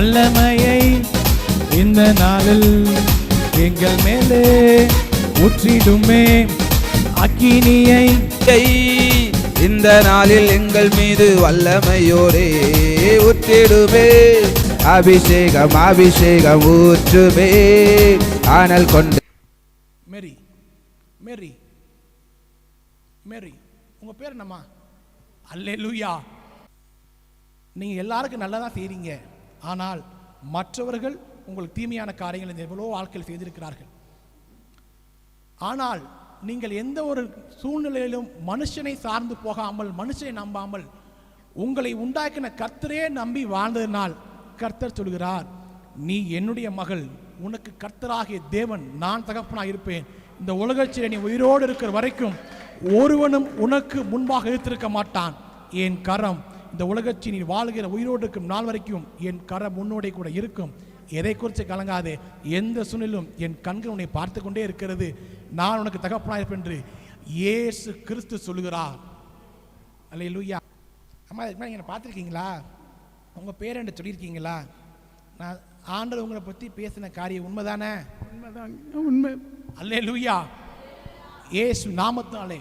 வல்லமையை இந்த நாளில் எங்கள் மேலே ஊற்றிடுமே. அக்கினியை இந்த நாளில் எங்கள் மீது வல்லமையோரே ஊற்றிடுமே. அபிஷேகம் அபிஷேகம் ஊற்றுமே. ஆனல் கொண்டு மேரி மேரி மேரி உங்க பேர் என்னம்மா? அல்லேலூயா. நீங்க எல்லாருக்கும் நல்லதா செய்றீங்க. ஆனால் மற்றவர்கள் உங்களுக்கு தீமையான காரியங்களை எவ்வளோ வாழ்க்கையில் செய்திருக்கிறார்கள். ஆனால் நீங்கள் எந்த ஒரு சூழ்நிலையிலும் மனுஷனை சார்ந்து போகாமல் மனுஷனை நம்பாமல் உங்களை உண்டாக்கின கர்த்தரே நம்பி வாழ்ந்ததினால் கர்த்தர் சொல்கிறார் நீ என்னுடைய மகள் உனக்கு கர்த்தராகிய தேவன் நான் தகப்பனாக இருப்பேன். இந்த உலகத்தில் நீ உயிரோடு இருக்கிற வரைக்கும் ஒருவனும் உனக்கு முன்பாக இருந்திருக்க மாட்டான். என் கரம் இந்த உலகத்தில் நீ வாழ்கிற உயிரோடு இருக்கும் நாள் வரைக்கும் என் கரம் உன்னோட கூட இருக்கும். எதை குறித்து கலங்காதே. எந்த சூழ்நிலும் என் கண்கள் உன்னை பார்த்து கொண்டே இருக்கிறது. நான் உனக்கு தகப்பனாக இருப்பேன் என்று இயேசு கிறிஸ்து சொல்லுகிறார். அல்ல லூயா அம்மா இதுக்கு மேலே நீங்கள் பார்த்துருக்கீங்களா? உங்கள் பேர் என்ன சொல்லியிருக்கீங்களா? நான் ஆண்டவர் உங்களை பற்றி பேசின காரியம் உண்மைதானே? உண்மைதான் உண்மை. அல்லே லூயா ஏசு நாமத்தினாலே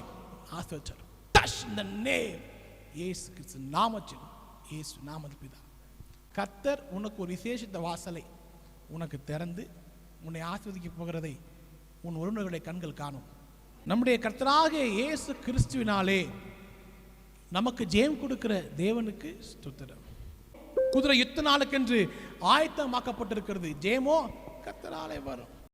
ஆசிரியர் டச் இந்த நேம் ஏசு கிறிஸ்து நாமத்தில் ஏசு நாமது பிதா. கத்தர் உனக்கு ஒரு விசேஷித்த வாசலை உனக்கு திறந்து உன்னை ஆஸ்வதிக்க போகிறதை உன் உறவினர்களுடைய கண்கள் காணும். நம்முடைய கர்த்தராக இயேசு கிறிஸ்துவினாலே நமக்கு ஜெயம் கொடுக்கிற தேவனுக்கு ஸ்துத்திரம். குதிரை யுத்த நாளுக்கென்று ஆயத்தமாக்கப்பட்டிருக்கிறது. ஜெயமோ கத்தராலே வரும்.